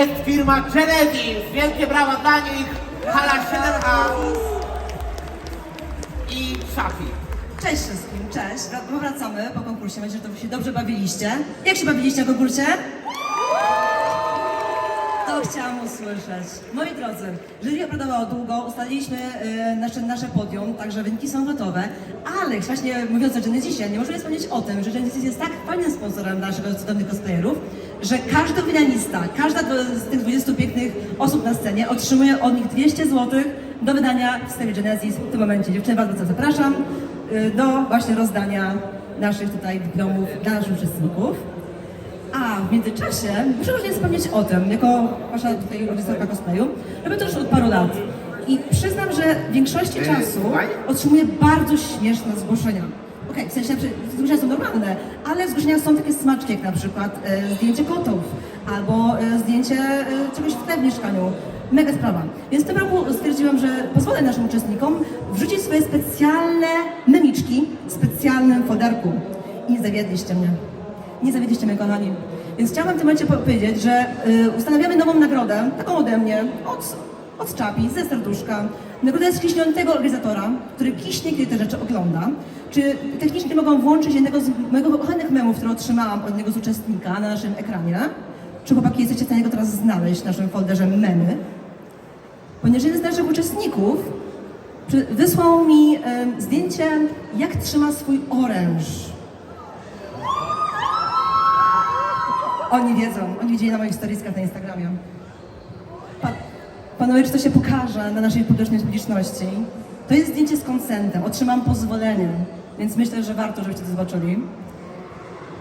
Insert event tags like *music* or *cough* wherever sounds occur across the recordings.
jest firma Genesis. Wielkie brawa dla nich. Hala 7A i szachy. Cześć wszystkim, cześć. Wra- Wracamy po konkursie. Mam że to się dobrze bawiliście. Jak się bawiliście na konkursie? Chciałam usłyszeć. Moi drodzy, jury obradowało długo, ustaliliśmy e, nasze, nasze podium, także wyniki są gotowe. Ale właśnie mówiąc o Genesisie, nie możemy wspomnieć o tym, że Genesis jest tak fajnym sponsorem naszych cudownych cosplayerów, że każdy wydawnictwa, każda z tych 20 pięknych osób na scenie otrzymuje od nich 200 zł do wydania w sklepie Genesis w tym momencie. Dziewczyny bardzo bardzo zapraszam y, do właśnie rozdania naszych tutaj dyplomów dla naszych uczestników. A w międzyczasie muszę również wspomnieć o tym, jako wasza tutaj reżyserka cosplayu, robię to już od paru lat. I przyznam, że w większości czasu otrzymuję bardzo śmieszne zgłoszenia. Okej, w sensie znaczy, zgłoszenia są normalne, ale zgłoszenia są takie smaczki, jak na przykład e, zdjęcie kotów, albo e, zdjęcie e, czegoś tutaj w mieszkaniu. Mega sprawa. Więc w tym roku stwierdziłam, że pozwolę naszym uczestnikom wrzucić swoje specjalne memiczki w specjalnym folderku. I zawiedliście mnie. Nie zawiedliście mnie, kochani. Więc chciałabym w tym momencie powiedzieć, że y, ustanawiamy nową nagrodę, taką ode mnie, od, od Czapi, ze serduszka. Nagrodę skiśniętego organizatora, który kiśnie, kiedy te rzeczy ogląda. Czy technicznie mogą włączyć jednego z mojego kochanych memów, które otrzymałam od jednego z uczestnika na naszym ekranie? Czy chłopaki jesteście w stanie go teraz znaleźć w naszym folderze memy? Ponieważ jeden z naszych uczestników wysłał mi em, zdjęcie, jak trzyma swój oręż. Oni wiedzą, oni widzieli na moich storieskach na Instagramie. Pa, panowie, czy to się pokaże na naszej publicznej publiczności? To jest zdjęcie z konsentem, otrzymam pozwolenie, więc myślę, że warto, żebyście to zobaczyli.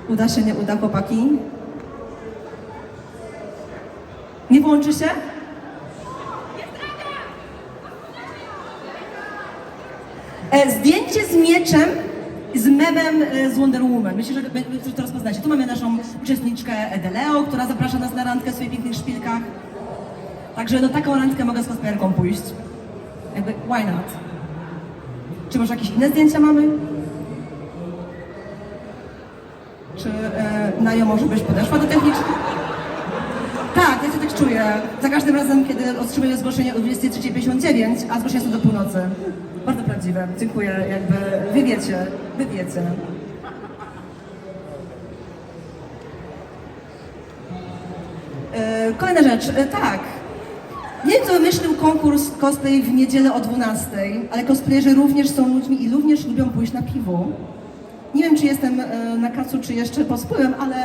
Uda się, nie uda, chłopaki? Nie włączy się? E, zdjęcie z mieczem, z memem e, z Wonder Woman. Myślę, że to rozpoznacie. Tu mamy naszą uczestniczkę Edeleo, która zaprasza nas na randkę w swoich pięknych szpilkach. Także no taką randkę mogę z cosplayerką pójść. Jakby, why not? Czy może jakieś inne zdjęcia mamy? Czy e, Najo może byś podeszła do techniczki? Tak, ja się tak czuję. Za każdym razem, kiedy otrzymuję zgłoszenie o 23.59, a zgłoszenia są do północy. Bardzo prawdziwe. Dziękuję. Jakby wy wiecie, wy wiecie. E, Kolejna rzecz, e, tak. Nie wiem, kto wymyślił konkurs cosplay w niedzielę o 12, ale cosplayerzy również są ludźmi i również lubią pójść na piwo. Nie wiem, czy jestem e, na kacu, czy jeszcze pod wpływem, ale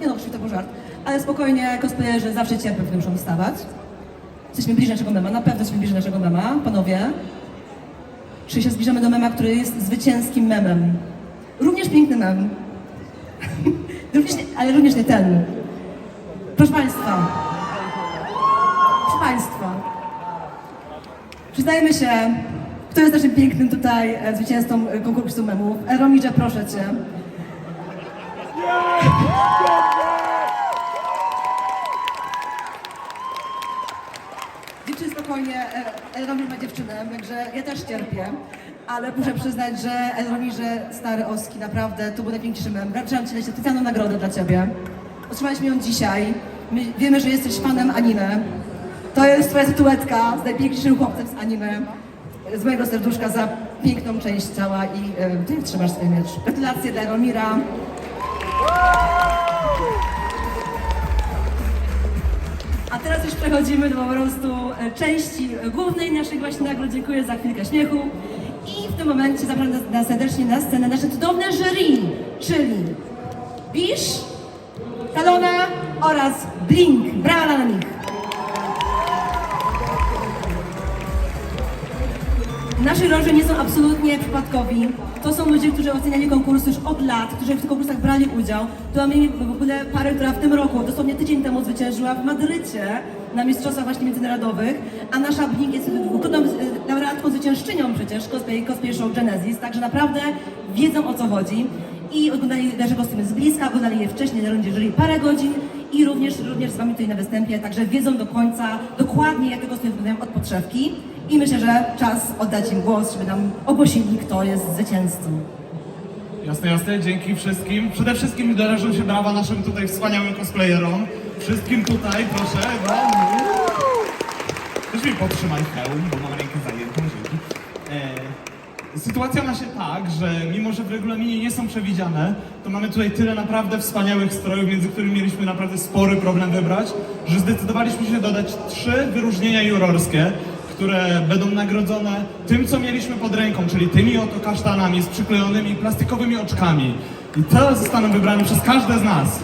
nie no, oczywiście to był żart. Ale spokojnie, cosplayerzy zawsze cierpią, muszą wstawać. Jesteśmy bliżej naszego mema, na pewno jesteśmy bliżej naszego mema, panowie. Czy się zbliżamy do mema, który jest zwycięskim memem? Również piękny mem. *laughs* również nie, ale również nie ten. Proszę Państwa. Proszę Państwa. Przyznajmy się, kto jest naszym pięknym tutaj e, zwycięzcą e, konkursu memów. Eromirze, proszę Cię. Spokojnie, e, Elromir ma dziewczynę, także ja też cierpię. Ale muszę przyznać, że Elromirze, stary Oski, naprawdę, to był najpiękniejszy mem. Wręczam Ci dzisiaj specjalną nagrodę dla Ciebie. Otrzymaliśmy ją dzisiaj. My wiemy, że jesteś fanem anime. To jest Twoja statuetka z najpiękniejszym chłopcem z anime. Z mojego serduszka za piękną część ciała i e, Ty trzymasz swój miecz. Gratulacje dla Elromira. Teraz już przechodzimy do po prostu e, części głównej naszej właśnie nagród. Dziękuję za chwilkę śmiechu. I w tym momencie zapraszam na, na serdecznie na scenę nasze cudowne jury, czyli Bisz, Talona oraz Blink. Brawa dla nich! Nasi roże nie są absolutnie przypadkowi. To są ludzie, którzy oceniali konkursy już od lat, którzy w tych konkursach brali udział. Tu mamy w ogóle parę, która w tym roku, dosłownie tydzień temu zwyciężyła w Madrycie na Mistrzostwach właśnie międzynarodowych, a nasza Blink jest dwukrotną e, laureatką zwyciężczynią przecież cosplay, cosplay show Genesis, także naprawdę wiedzą o co chodzi i oglądali nasze kostiumy z bliska, oglądali je wcześniej na rundzie jury parę godzin i również, również z Wami tutaj na występie, także wiedzą do końca dokładnie jak te kostiumy wyglądają od podszewki i myślę, że czas oddać im głos, żeby nam ogłosili, kto jest zwycięzcą. Jasne, jasne, dzięki wszystkim. Przede wszystkim należą się brawa naszym tutaj wspaniałym cosplayerom. Wszystkim tutaj, proszę. Weź mi podtrzymaj hełm, bo mam rękę sytuacja ma się tak, że mimo, że w regulaminie nie są przewidziane, to mamy tutaj tyle naprawdę wspaniałych strojów, między którymi mieliśmy naprawdę spory problem wybrać, że zdecydowaliśmy się dodać trzy wyróżnienia jurorskie, które będą nagrodzone tym, co mieliśmy pod ręką, czyli tymi oto kasztanami z przyklejonymi plastikowymi oczkami. I te zostaną wybrane przez każde z nas.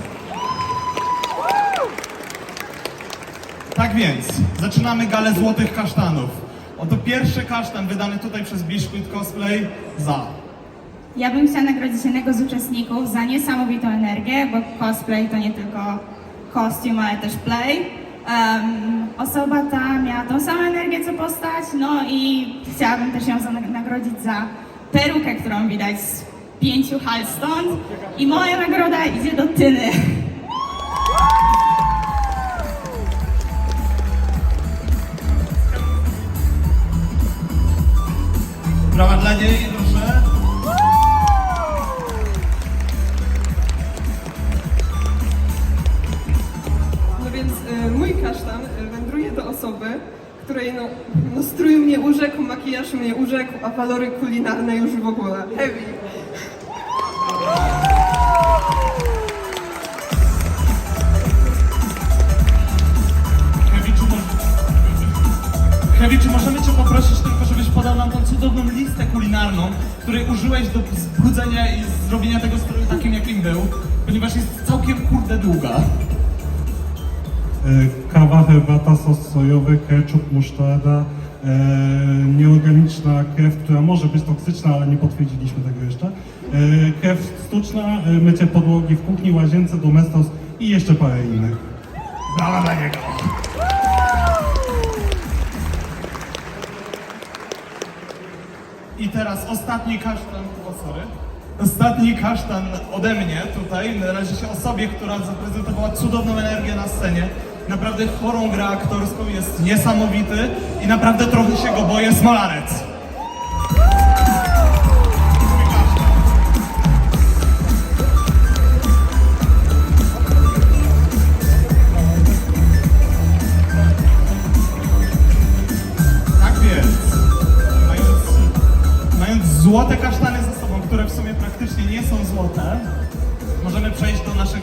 Tak więc, zaczynamy galę złotych kasztanów. Oto pierwszy kasztan wydany tutaj przez Biscuit Cosplay za. Ja bym chciała nagrodzić jednego z uczestników za niesamowitą energię, bo cosplay to nie tylko kostium, ale też play. Em, osoba ta miała tą samą energię co postać, no i chciałabym też ją za, nagrodzić za perukę, którą widać z pięciu hal stąd. I moja nagroda idzie do Tyny. Brawa dla niej, proszę. No więc e, mój kasztan e, wędruje do osoby, której no, no strój mnie urzekł, makijaż mnie urzekł, a walory kulinarne już w ogóle. Heavy. Cudowną listę kulinarną, której użyłeś do zbudzenia i zrobienia tego stroju takim, jakim był, ponieważ jest całkiem kurde długa. E, kawa, herbata, sos sojowy, ketchup, musztarda, e, nieorganiczna krew, która może być toksyczna, ale nie potwierdziliśmy tego jeszcze, e, krew sztuczna, e, mycie podłogi w kuchni, łazience, domestos i jeszcze parę innych. Brawa dla niego. I teraz ostatni kasztan, o sorry. Ostatni kasztan ode mnie tutaj należy się osobie, która zaprezentowała cudowną energię na scenie. Naprawdę chorą grę aktorską, jest niesamowity i naprawdę trochę się go boję, Smolarec.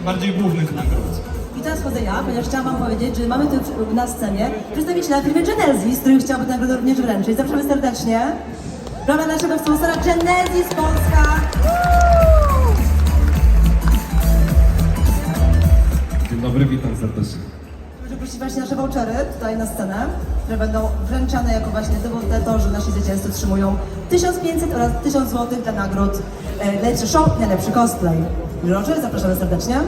Bardziej głównych nagród. I teraz chodzę ja, ponieważ chciałam wam powiedzieć, że mamy tu na scenie przedstawiciela firmy Genesis, który chciałby nagrodę również wręczyć. Zapraszamy serdecznie. Brawa naszego sponsora Genesis Polska. Dzień dobry, witam serdecznie. Proszę prosić właśnie nasze vouchery tutaj na scenę, które będą wręczane jako właśnie dowód to, że nasi zwycięzcy otrzymują 1500 oraz 1000 zł dla nagród e, najlepszy show, najlepszy cosplay. Roger, zapraszamy serdecznie. *laughs*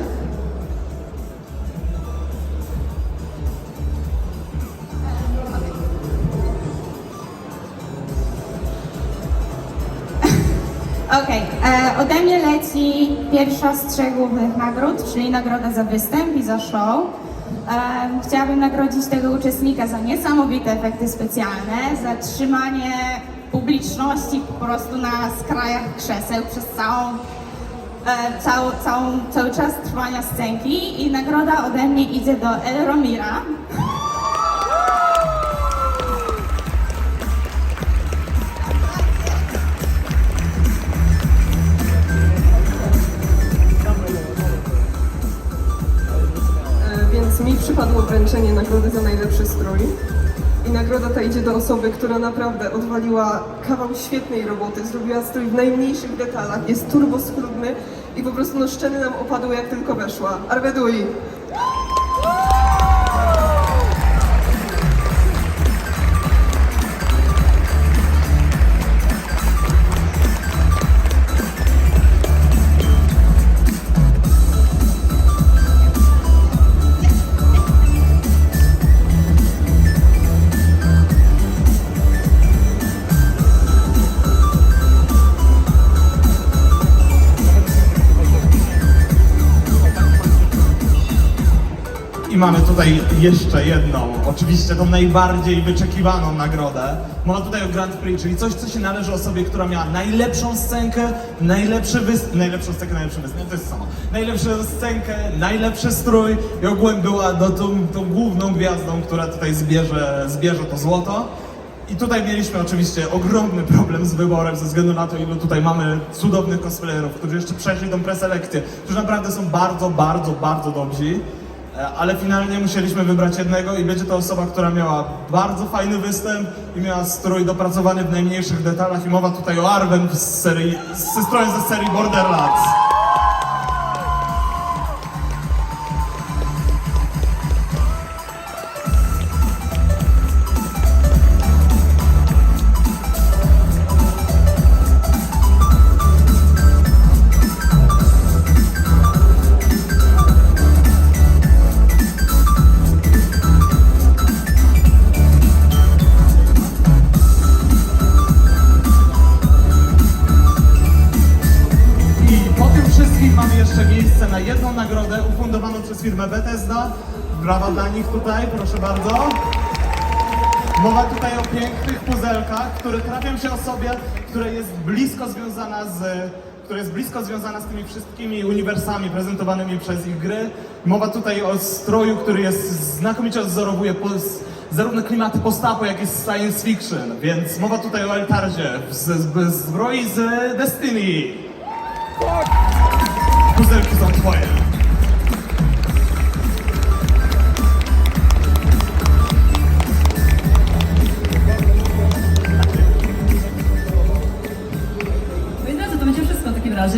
Okej, e, ode mnie leci pierwsza z trzech głównych nagród, czyli nagroda za występ i za show. E, chciałabym nagrodzić tego uczestnika za niesamowite efekty specjalne, za trzymanie publiczności po prostu na skrajach krzeseł przez całą, e, całą, całą, cały czas trwania scenki i nagroda ode mnie idzie do Elromira. E, Więc mi przypadło wręczenie nagrody za najlepszy strój. I nagroda ta idzie do osoby, która naprawdę odwaliła kawał świetnej roboty, zrobiła strój w najmniejszych detalach, jest turbo schludny i po prostu no szczeny nam opadły jak tylko weszła. Arvedui! I mamy tutaj jeszcze jedną, oczywiście tą najbardziej wyczekiwaną nagrodę. Mowa tutaj o Grand Prix, czyli coś, co się należy osobie, która miała najlepszą scenkę, najlepszy występ, najlepszą scenkę, najlepszy występ, to jest samo. Najlepszą scenkę, najlepszy strój i ogółem była no, tą, tą główną gwiazdą, która tutaj zbierze, zbierze to złoto. I tutaj mieliśmy oczywiście ogromny problem z wyborem ze względu na to, ilu tutaj mamy cudownych cosplayerów, którzy jeszcze przeszli tą preselekcję, którzy naprawdę są bardzo, bardzo, bardzo dobrzy. E, Ale finalnie musieliśmy wybrać jednego i będzie to osoba, która miała bardzo fajny występ i miała strój dopracowany w najmniejszych detalach i mowa tutaj o Arwen z serii, strojem ze serii Borderlands. Brawa dla nich tutaj, proszę bardzo. Mowa tutaj o pięknych puzelkach, które trafią się osobie, która jest blisko związana z która jest blisko związana z tymi wszystkimi uniwersami prezentowanymi przez ich gry. Mowa tutaj o stroju, który jest znakomicie odzorowuje zarówno klimaty postapo, jak i science fiction. Więc mowa tutaj o Eltarzie, zbroi z Destiny. Puzelki są twoje.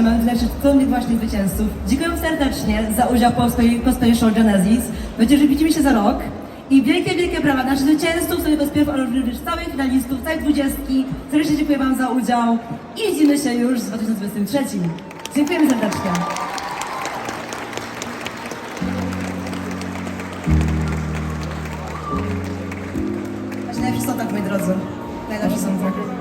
Mam to mnie właśnie zwycięzców. Dziękuję serdecznie za udział w polskiej cosplay show Genesis. Będzie, że widzimy się za rok. I wielkie, wielkie brawa naszych zwycięzców, sobie rozpierw, ale również całych finalistów, całej dwudziestki. Serdecznie dziękuję Wam za udział i widzimy się już w 2023. Dziękujemy serdecznie. Właśnie najlepszy są tak, moi drodzy. Najlepszy są tak.